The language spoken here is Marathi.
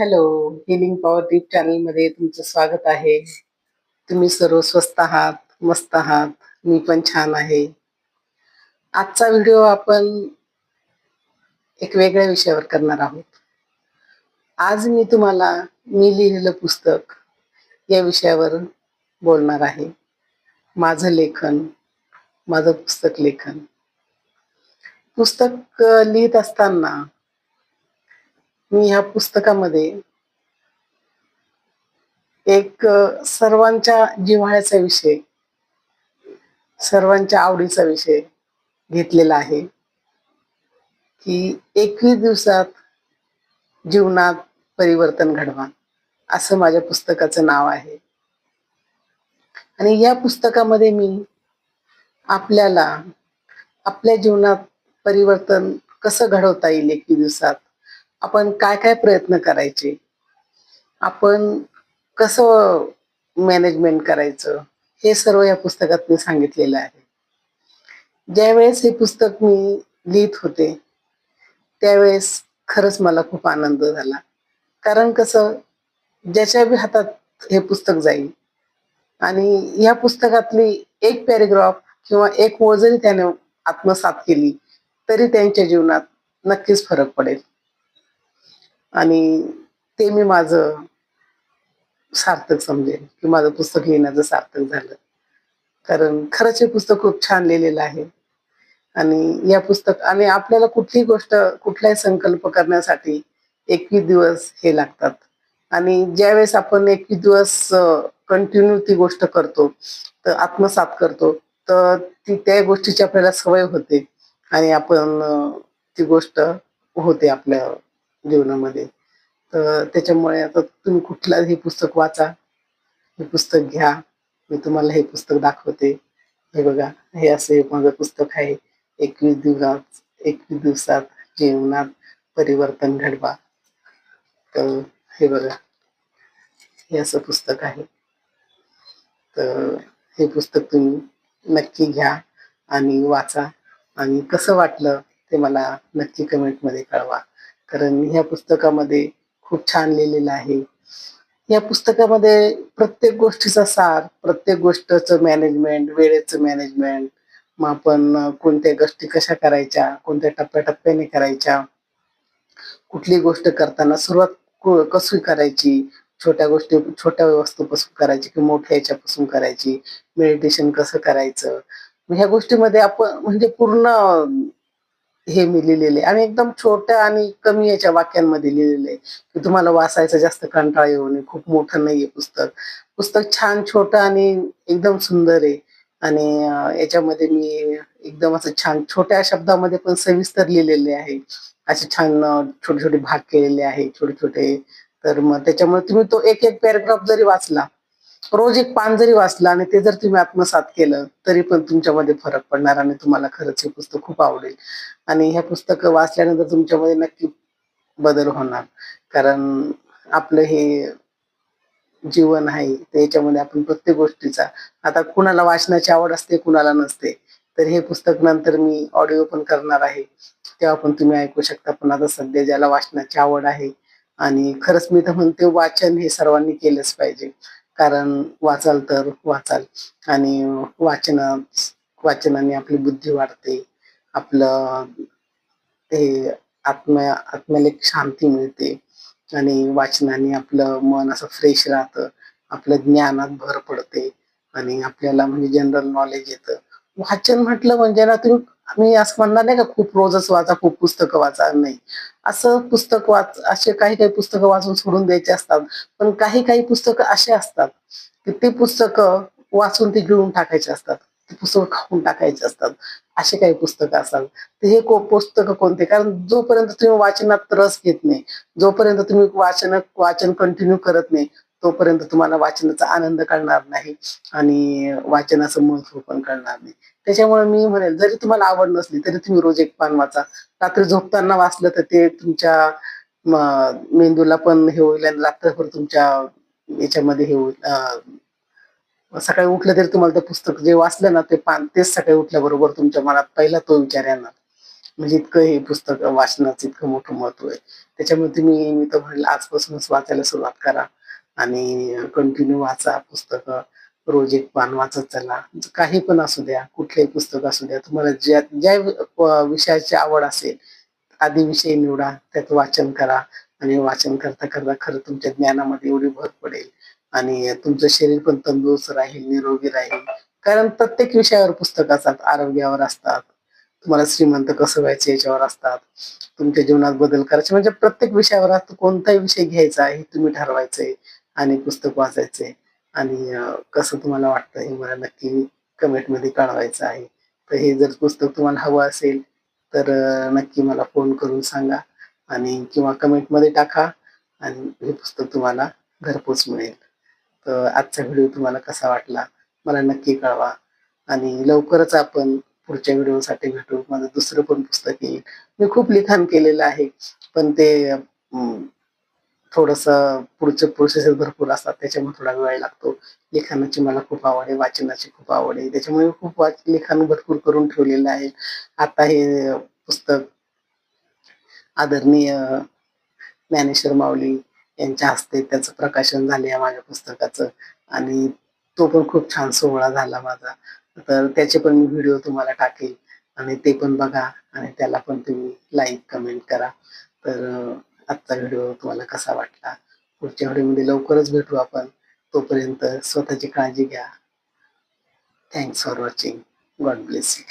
हॅलो हिलिंग पॉवर ट्यूब चॅनलमध्ये तुमचं स्वागत आहे. तुम्ही सर्व स्वस्त आहात मस्त आहात मी पण छान आहे. आजचा व्हिडिओ आपण एक वेगळ्या विषयावर करणार आहोत. आज मी तुम्हाला मी लिहिलेलं पुस्तक या विषयावर बोलणार आहे. माझं लेखन माझं पुस्तक लेखन. पुस्तक लिहित असताना मी ह्या पुस्तकामध्ये एक सर्वांच्या जिव्हाळ्याचा विषय सर्वांच्या आवडीचा विषय घेतलेला आहे की एकवीस दिवसात जीवनात परिवर्तन घडवा असं माझ्या पुस्तकाचं नाव आहे. आणि या पुस्तकामध्ये मी आपल्याला आपल्या जीवनात परिवर्तन कसं घडवता येईल एकवीस दिवसात? आपण काय काय प्रयत्न करायचे? आपण कसं मॅनेजमेंट करायचं? हे सर्व या पुस्तकात मी सांगितलेलं आहे. ज्यावेळेस हे पुस्तक मी लिहित होते त्यावेळेस खरंच मला खूप आनंद झाला. कारण कसं ज्याच्या बी हातात हे पुस्तक जाईल आणि या पुस्तकातली एक पॅरेग्राफ किंवा एक ओळ जरी त्याने आत्मसात केली तरी त्यांच्या जीवनात नक्कीच फरक पडेल. आणि ते मी माझं सार्थक समजेल की माझं पुस्तक लिहिण्याचं सार्थक झालं. कारण खरंच हे पुस्तक खूप छान लिहिलेलं आहे. आणि या पुस्तक आणि आपल्याला कुठली गोष्ट कुठलाही संकल्प करण्यासाठी एकवीस दिवस हे लागतात. आणि ज्यावेळेस आपण एकवीस दिवस कंटिन्यू ती गोष्ट करतो तर आत्मसात करतो तर ती त्या गोष्टीची आपल्याला सवय होते. आणि आपण ती गोष्ट होते आपल्या जीवनामध्ये. तर त्याच्यामुळे आता तुम्ही कुठलं हे पुस्तक वाचा हे पुस्तक घ्या. मी तुम्हाला हे पुस्तक दाखवते. हे बघा हे असं एक माझं पुस्तक आहे. एकवीस दिवसात एकवीस दिवसात जीवनात परिवर्तन घडवा. तर हे बघा हे असं पुस्तक आहे. तर हे पुस्तक तुम्ही नक्की घ्या आणि वाचा. आणि कसं वाटलं ते मला नक्की कमेंटमध्ये कळवा. कारण ह्या पुस्तकामध्ये खूप छान लिहिलेलं आहे. या पुस्तकामध्ये प्रत्येक गोष्टीचा सार प्रत्येक गोष्टीचं मॅनेजमेंट वेळेचं मॅनेजमेंट मग आपण कोणत्या गोष्टी कशा करायच्या कोणत्या टप्प्याटप्प्याने करायच्या कुठली गोष्ट करताना सुरुवात कशी करायची छोट्या गोष्टी छोट्या वस्तूपासून करायची की मोठ्या याच्यापासून करायची मेडिटेशन कसं करायचं ह्या गोष्टीमध्ये आपण म्हणजे पूर्ण हे मी लिहिलेले. आणि एकदम छोट्या आणि कमी याच्या वाक्यांमध्ये लिहिलेलं. आहे की तुम्हाला वाचायचं जास्त कंटाळा येऊ नये. खूप मोठं नाहीये पुस्तक. पुस्तक छान छोटं आणि एकदम सुंदर आहे. आणि याच्यामध्ये मी एकदम असं छान छोट्या शब्दामध्ये पण सविस्तर लिहिलेले आहे. असे छान छोटे छोटे भाग केलेले आहे. छोटे छोटे तर मग त्याच्यामुळे तुम्ही तो एक एक पॅराग्राफ जरी वाचला रोज एक पान जरी वाचलं आणि ते जर तुम्ही आत्मसात केलं तरी पण तुमच्यामध्ये फरक पडणार आणि तुम्हाला खरंच हे पुस्तक खूप आवडेल. आणि ह्या पुस्तक वाचल्यानंतर तुमच्यामध्ये नक्की बदल होणार. कारण आपलं हे जीवन आहे त्याच्यामध्ये आपण प्रत्येक गोष्टीचा आता कुणाला वाचनाची आवड असते कुणाला नसते. तर हे पुस्तक नंतर मी ऑडिओ पण करणार आहे. तेव्हा पण तुम्ही ऐकू शकता. पण आता सध्या ज्याला वाचनाची आवड आहे आणि खरंच मी तर म्हणते वाचन हे सर्वांनी केलंच पाहिजे. कारण वाचाल तर वाचाल. आणि वाचन वाचनाने आपली बुद्धी वाढते. आपलं ते आत्म आत्म्याला एक शांती मिळते. आणि वाचनाने आपलं मन असं फ्रेश राहतं. आपलं ज्ञानात भर पडते. आणि आपल्याला म्हणजे जनरल नॉलेज येतं. वाचन म्हटलं म्हणजे ना तुम्ही आम्ही असं म्हणणार नाही का खूप रोजच वाचा खूप पुस्तकं वाचा. नाही. असं पुस्तक वाच असे काही काही पुस्तकं वाचून सोडून द्यायचे असतात. पण काही काही पुस्तकं असे असतात की ते पुस्तकं वाचून ते गिळून टाकायचे असतात. ते पुस्तकं खाऊन टाकायचे असतात. असे काही पुस्तकं असतात तर हे को पुस्तकं कोणते? कारण जोपर्यंत तुम्ही वाचनात रस घेत नाही जोपर्यंत तुम्ही वाचन वाचन कंटिन्यू करत नाही तोपर्यंत तुम्हाला वाचनाचा आनंद कळणार नाही आणि वाचनाचं महत्त्व पण कळणार नाही. त्याच्यामुळे मी म्हणेल जरी तुम्हाला आवड नसली तरी तुम्ही रोज एक पान वाचा. रात्री झोपताना वाचलं तर ते तुमच्या मेंदूला पण हे होईल आणि रात्रभर तुमच्या याच्यामध्ये हे होईल. अं, सकाळी उठलं तरी तुम्हाला ते पुस्तक जे वाचलं ना ते पान तेच सकाळी उठल्याबरोबर तुमच्या मनात पहिला तो विचार येणार. म्हणजे इतकं हे पुस्तक वाचनाचं इतकं मोठं महत्त्व आहे. त्याच्यामुळे तुम्ही मी तर म्हणेल आजपासूनच वाचायला सुरुवात करा. आणि कंटिन्यू वाचा पुस्तकं रोज एक पान वाचत चला. काही पण असू द्या कुठलेही पुस्तक असू द्या तुम्हाला ज्या ज्या विषयाची आवड असेल आधी विषय निवडा त्यात वाचन करा. आणि वाचन करता करता खरं तुमच्या ज्ञानामध्ये एवढी भर पडेल. आणि तुमचं शरीर पण तंदुरुस्त राहील निरोगी राहील. कारण प्रत्येक विषयावर पुस्तक असतात आरोग्यावर असतात. तुम्हाला श्रीमंत कसं व्हायचं याच्यावर असतात. तुमच्या जीवनात बदल करायचे. म्हणजे प्रत्येक विषयावर असतो कोणताही विषय घ्यायचा हे तुम्ही ठरवायचंय. आणि पुस्तक वाचायचे. आणि कसं तुम्हाला वाटतं हे मला नक्की कमेंटमध्ये कळवायचं आहे. तर हे जर पुस्तक तुम्हाला हवं असेल तर नक्की मला फोन करून सांगा आणि किंवा कमेंटमध्ये टाका आणि हे पुस्तक तुम्हाला घरपोच मिळेल. तर आजचा व्हिडिओ तुम्हाला कसा वाटला मला नक्की कळवा आणि लवकरच आपण पुढच्या व्हिडिओसाठी भेटू. माझं दुसरं पण पुस्तक येईल. मी खूप लिखाण केलेलं आहे पण ते थोडंसं पुढचे प्रोसेस भरपूर असतात. त्याच्यामुळे थोडा वेळ लागतो. लिखाणाची मला खूप आवड आहे. वाचनाची खूप आवड आहे. त्याच्यामुळे खूप वाच लिखाण भरपूर करून ठेवलेलं आहे. आता हे पुस्तक आदरणीय ज्ञानेश्वर माऊली यांच्या हस्ते त्याचं प्रकाशन झाले आहे माझ्या पुस्तकाचं. आणि तो पण खूप छान सोहळा झाला माझा. तर त्याचे पण मी व्हिडिओ तुम्हाला टाकेल. आणि ते पण बघा. आणि त्याला पण तुम्ही लाईक कमेंट करा. तर आजचा व्हिडिओ तुम्हाला कसा वाटला? पुढच्या व्हिडिओमध्ये लवकरच भेटू आपण. तोपर्यंत स्वतःची काळजी घ्या. Thanks for watching God bless you